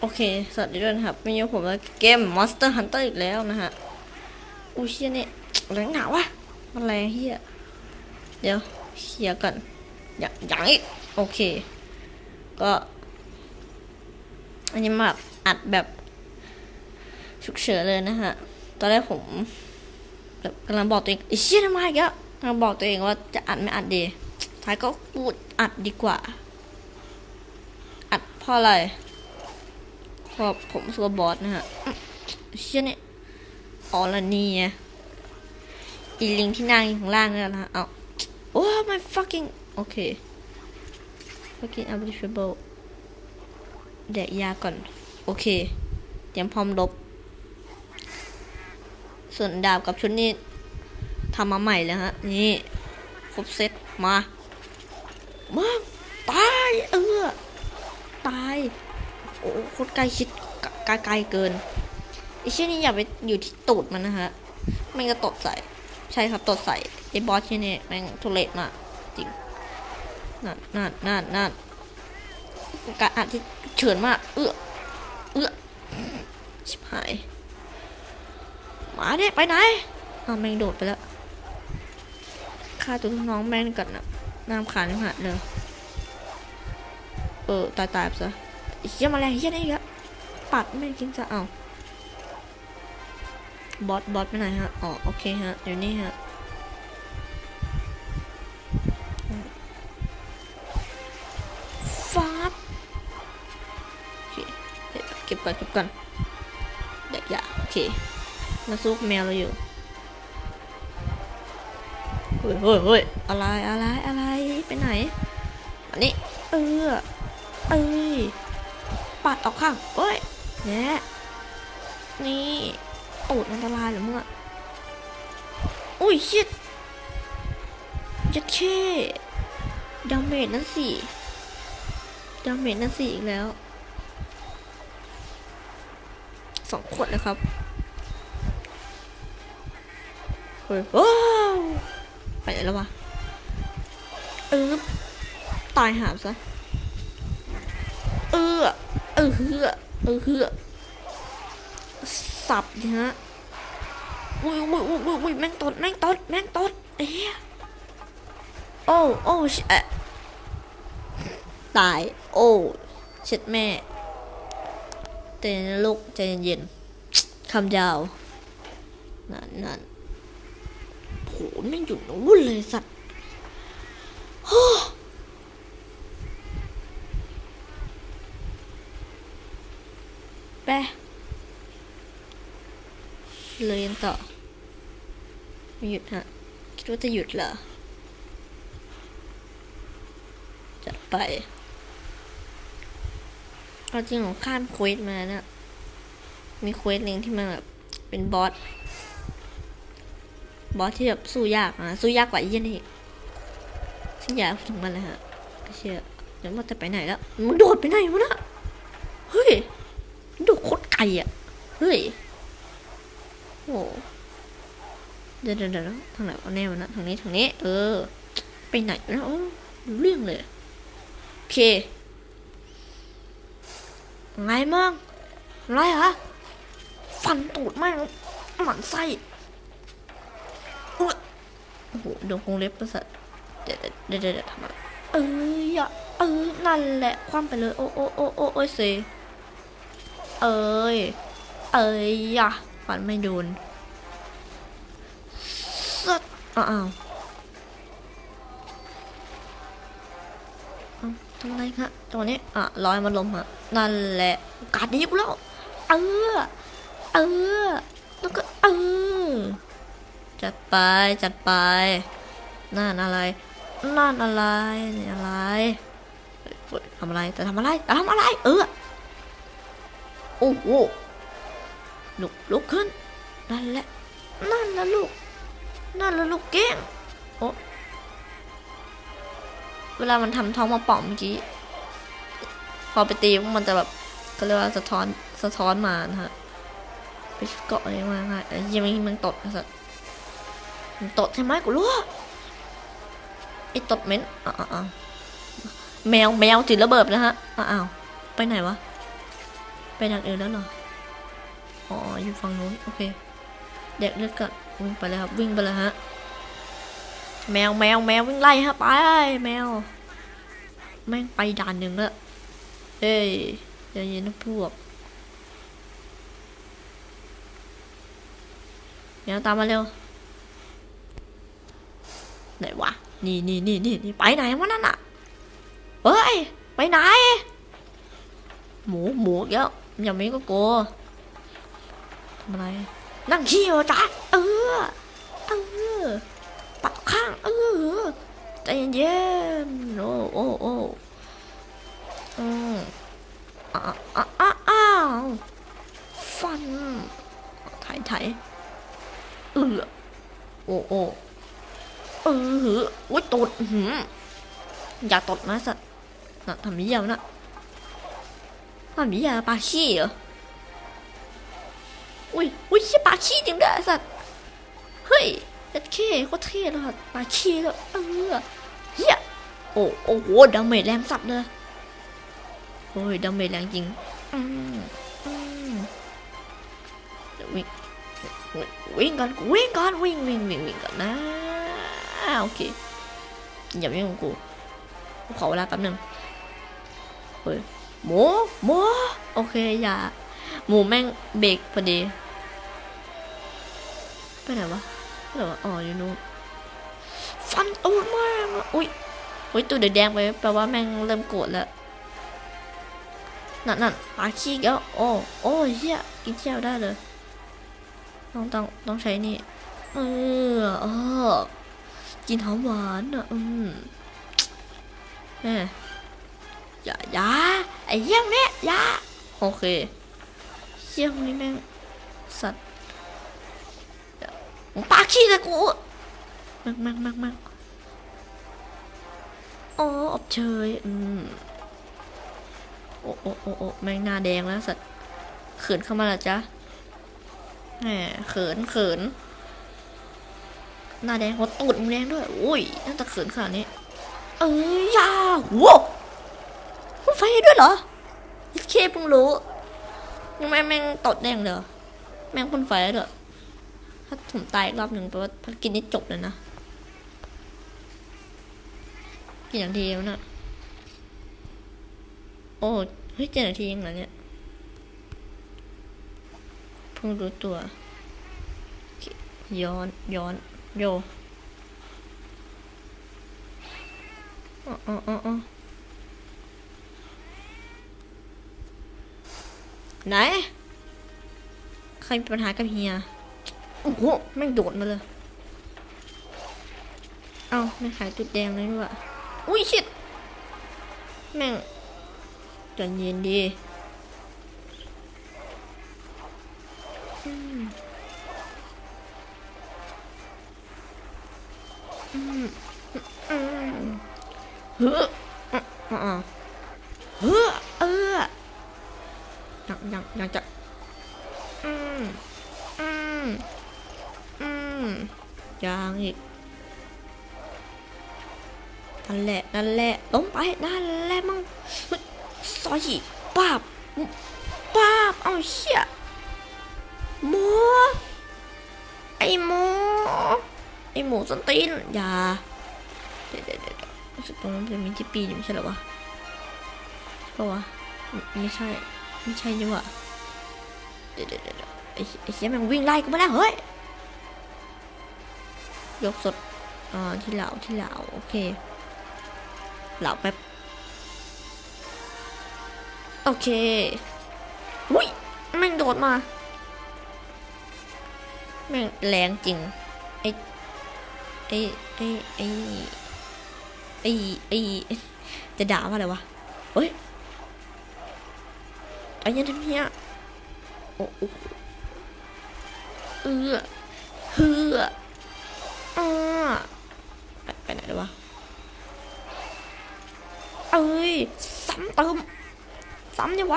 โอเค สวัสดีด้วยนะครับวันนี้ผมมาเกม Monster Hunter อีกแล้วนะฮะอู้เชี่ยเนี่ยแรงหนาวะมันแรงเฮียเดี๋ยวเคลียร์ก่อนอย่างอย่างอีกโอเค ก็ อันนี้มาแบบอัดแบบฉุกเฉินเลยนะฮะ ตอนแรกผมแบบกำลังบอกตัวเองไอ้เชี่ยทำไมอีกแล้วกำลังบอกตัวเองว่าจะอัดไม่อัดดีท้ายก็พูดอัดดีกว่า อัดเพราะอะไร พราะผมสัวบอสนะฮะเชี่ยเนี่ยอ๋อละนี่ไงอีลิงที่นั่งอยู่ข้างล่างนี่แหละนะฮะเอาโอ้ my fucking โอเค fucking unbelievable เดี๋ยาก่อน โอเคเตรียมพร้อมลบ ส่วนดาบกับชุดนี้ทำมาใหม่แล้วฮะ นี่ ครบเซตมามึงตาย เออ ตาย อ้โคตรใกล้ชิดไกลไกลเกินไอเช่นนี้อย่าไปอยู่ที่ตูดมันนะฮะแม่งก็ตดใส่ ใช่ครับตดใส่ไอ้บอสเช่นนี้แม่งทุเรศมากจริงนั่นนั่นนั่นนั่นการอัดที่เฉินมาก เอื้อเอื้อชิบหายมาเนี่ยไปไหนอ้าแม่งโดดไปแล้วฆ่าตัวน้องแม่งกันนะน้ำขาดน้ำหัดเลยเออตายตายไปซะ เฮียมาแรงเฮียได้อีกแล้วปัดไม่กินจะเอาบอสบอสไปไหนฮะอ๋อโอเคฮะอยู่นี่ฮะฟ้าเก็บก่อนเก็บก่อนเดี๋ยวอย่าโอเคมาสู้กับแมวเราอยู่เฮ้ยเฮ้ยเฮ้ยอะไรอะไรอะไรไปไหนอันนี้เออเอ้ย ปัดออกข้างเอ้ยเนี่ยนี่ตูดอันตรายเหรือมึงอะอุ้ยชิดยัดเช่ดาเมจนั่นสิดาเมจนั่นสิอีกแล้วสองขวดเลยครับเฮ้ยว้าวไปไหนแล้ววะเออตายหามซะ เออเฮือเออเฮือสับดิฮะอุ้ยอุ้ยอุ้ยอุ้ยอุ้ยแม่งตดแม่งตดแม่งตดเอ๊ะโอ้โอ้ชิเอะตายโอ้เช็ดแม่เตือนนลูกใจเย็นๆคำยาวนั่นนั่นโหแม่งอยู่นู้นเลยสัตว์ ไปเลยกันต่อไม่หยุดฮะ คิดว่าจะหยุดเหรอจัดไปเอาจริงของข้ามเควสมาเนะมีเควสหนึ่งที่มันแบบเป็นบอส บอสที่แบบสู้ยากนะสู้ยากกว่าไอ้เหี้ยนี่ฉันอยากถึงมันเลยฮะเชื่อเดี๋ยวมันจะไปไหนแล้วมันโดดไปไหนวะนะเฮ้ย อะ เฮ้ย โอ้เดี๋ยวเดี๋ยวเดี๋ยวทางไหนวะแน่วะนะทางนี้ทางนี้ เออ ไปไหนวะนะโอ้เรื่องเลยโอเคไงมั่งไรฮะฟันตูดม่งหมันไส้โอ้โหโดนกรงเล็บประสาทเดี๋ยวเดี๋ยวเดี๋ยวทำอะไรเอ้ยอะเออนั่นแหละ คว่ำไปเลย โอ้โอ้โอ้โอ้โอ้เซ เอ้ย เอ้ยอะฟันไม่โดนสัตว์อ้าวอ้าทำไงฮะตรงนี้ อะลอยมาลมฮะ นั่นแหละกัดนี้กูแล้ว เออ เออ แล้วก็เออ จัดไป จัดไป นั่นอะไร นั่นอะไรนี่อะไรทำอะไร จะทำอะไร จะทำอะไร เออ โอ้โหลุกลุกขึ้น นั่นแหละ นั่นละลูก นั่นละลูกเก้งโอ้เวลามันทำท้องมาป่องเมื่อกี้ พอไปตีมันจะแบบก็เรียกว่าสะท้อนสะท้อนมานะฮะ ไปเกาะอะไรมาง่ายไอ้ยังไม่มันตดนะสัสมันตดใช่ไหมกูรู้ไอ้ตดเหม็นอ่าอ่าแมวแมวจุดระเบิดนะฮะอ้าวไปไหนวะ ไปทางอื่นแล้วเหรอ อ๋อ อยู่ฝั่งนู้น โอเคเด็กเลือดก่อนวิ่งไปเลยครับ วิ่งไปเลยฮะ แมวแมวแมววิ่งไล่ฮะ ไปแมว แม่งไปด่านหนึ่งแล้วเฮ้ยใจเย็นนะพวกแมวตามมาเร็ว ไหนวะ นี่นี่นี่นี่ไปไหนวะนั่นน่ะเฮ้ย ไปไหน หมูหมูเยอะ อย่างนี้ก็กลัวทำอะไร นั่งเขี้เหรอจ๊ะเออ เออปัดข้าง เออ ใจเย็นๆโอ้โอ้โอ้อืมอ้าอ้าอ้าวอ้าวฟันไถไถเออโอ้โอ้เออหืออุ้ยตดอื้อหืออย่าตดนะสัตว์นะทำนี้ยาวนะ ทำนี้ยาปาขี้เหรอ อุ้ยอุ้ยใช่ปาขี้จริงด้วยสัตว์ เฮ้ยเอ็ดเคโคตรเท่เลยปาขี้เลยเออเฮียโอ้โอ้โหดาเมจแรงสับเลยโอ้ยดาเมจแรงจริงอืมอืมวิ่งวิ่งก่อนกูวิ่งก่อนวิ่งวิ่งวิ่งวิ่งก่อนนะโอเคอย่าวิ่งกูขอเวลาแป๊บหนึงเฮ้ย หมูหมูโอเคอย่า หมูแม่งเบรกพอดี ไปไหนวะไปไหนวะอ๋ออยู่นู้นฟันตูดมากอะอุ้ยอุ้ยตูดแดงไปแปลว่าแม่งเริ่มโกรธแล้วนั่นนั่นปลาขี้แล้วโอ้โอ้เฮียกินเที่ยวได้เลยต้องต้องต้องใช้นี่เออเออกินหอมหวานอะอืมแม่ อย่าอย่าไอ้เยี่ยมเนี่ยอย่าโอเคเยี่ยมนี่แม่งสัตว์ปาขี้เลยกูมักมักมักมักอ๋ออบเชยอืมโอ้โอ้โอ้โอ้แม่งหน้าแดงแล้วสัตว์เขินเข้ามาละจ๊ะแหมเขินเขินหน้าแดงหัวตูดมึงแดงด้วย อุ้ยน่าจะเขินขนาดนี้ เอ้ยยาโว้ ไฟให้ด้วยเหรอยัดเคเพิ่งรู้ยังไม่แม่งตดแดงเลยเหรอแม่งพ่นไฟแล้วด้วยถ้าผมตายอีกรอบหนึ่งแปลว่าภารกิจนี้จบเลยนะกี่นาทีแล้วน่ะโอ้เฮ้ยเจ็ดนาทีเองเหรอเนี่ยเพิ่งรู้ตัว ย้อนย้อนโยอ๋ออ๋ออ๋ออ๋อ ไหน ใครมีปัญหากับเฮีย โอ้โหแม่งโดดมาเลย เอ้าไม่ขายจุดแดงเลยด้วยอุ้ยชิดแม่งใจเย็นดีเฮ้ออ่าเฮ้อเออ ยังยังยังจะอืมอืมอืมยังอีกนั่นแหละนั่นแหละลงไปนั่นแหละมึงเฮ้ยซอยป้าบป้าบเอาเชี่ยหมูไอหมูไอหมูสนตีนอย่าเดี๋ยวเดี๋ยวเดี๋ยวรู้สึกตรงนั้นจะมีที่ปีนอยู่ใช่หรอวะใช่ปะวะไม่ใช่ ไม่ใช่นี่หวะเดี๋ยวเดี๋ยวเดี๋ยวไอ้เหี้ยมันวิ่งไล่กูมาแล้วเฮ้ย ยกสดอ่าที่เหลาที่เหลาโอเค เหลาแป๊บ โอเคอุ้ยแม่งโดดมา แม่งแรงจริง ไอ้ ไอ้ ไอ้ ไอ้ ไอ้ จะด่าว่าอะไรวะ เฮ้ย ไอ้ยันทำเนี้ยโอ้โอ้เออเฮืออ่าไปไปไหนแล้ววะเอ้ยซ้ำเติมซ้ำเนี่ย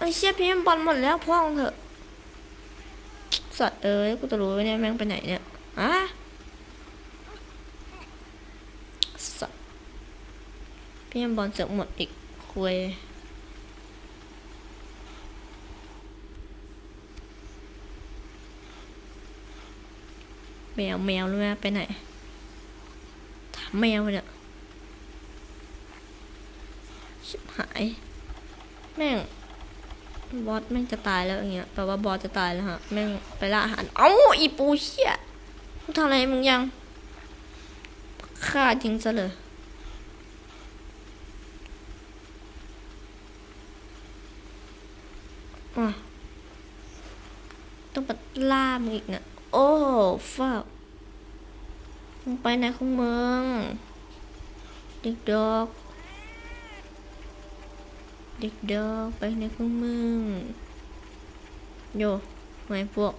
ไอ้เชี่ยพี่มันบอลหมดแล้วพ่อของเถอะ สัตว์เอ้ยกูจะรู้เนี่ยแม่งไปไหนเนี่ยอะสัตว์พี่มันบอลเสือกหมดอีกคุยแมวแมวรู้ไหมไปไหนถามแมวเนี่ยชิบหาย แม่ง บอสแม่งจะตายแล้วอย่างเงี้ยแปลว่าบอสจะตายแล้วฮะแม่งไปล่าอาหารเอ้าอีปูเชี่ยมึงทำอะไรมึงยังฆ่าจริงซะเลยต้องไปล่ามึงอีกนะโอ้ฟ้ามึงไปไหนของมึงเด็กดอก เด็กดอกไปไหนของมึงโยไงพวก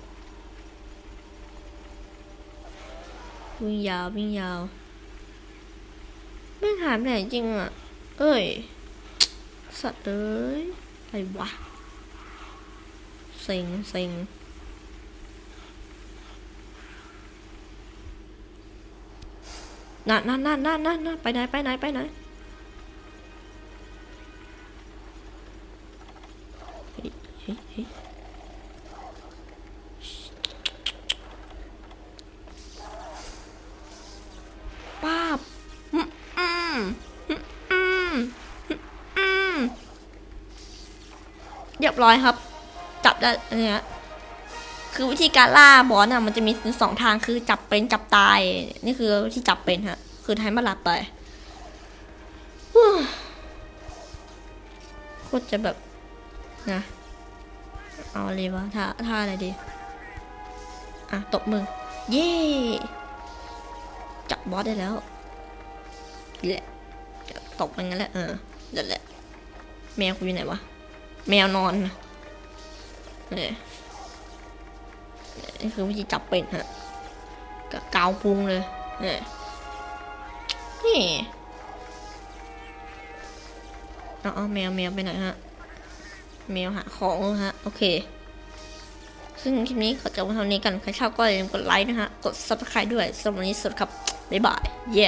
วิ่งยาววิ่งยาวแม่หายไปไหนจริงอะ เอ้ย สัตว์เอ้ยอะไรวะเซ็งเซ็งนั่นนั่นนั่นนั่นนั่นนั่นไปไหนไปไหนไปไหน เฮ้ยเฮ้ยป้าบอืมอืมอืมอืมเรียบร้อยครับ จับได้อันเนี้ยคือวิธีการล่าบอสน่ะมันจะมีสองทางคือจับเป็นจับตาย นี่คือวิธีจับเป็นฮะ คือให้มันหลับไปโคตรจะแบบนะ เอาเลยวะท่าท่าอะไรดี อะ ตบมือ เย่จับบอสได้แล้วแหละตบมันงั้นแหละ เออนั่นแหละ แมวกูอยู่ไหนวะ แมวนอนนะเนี่ยนี่คือวิธีจับเป็ดฮะกะเกาพุงเลยเนี่ยนี่เอาเอาแมวแมวไปไหนฮะ แมวหาของฮะ โอเค ซึ่งคลิปนี้ขอจบไว้เท่านี้กัน ใครชอบก็อย่าลืมกดไลค์นะฮะ กด subscribe ด้วยสำหรับวันนี้สวัสดีครับ บ๊ายบาย เย้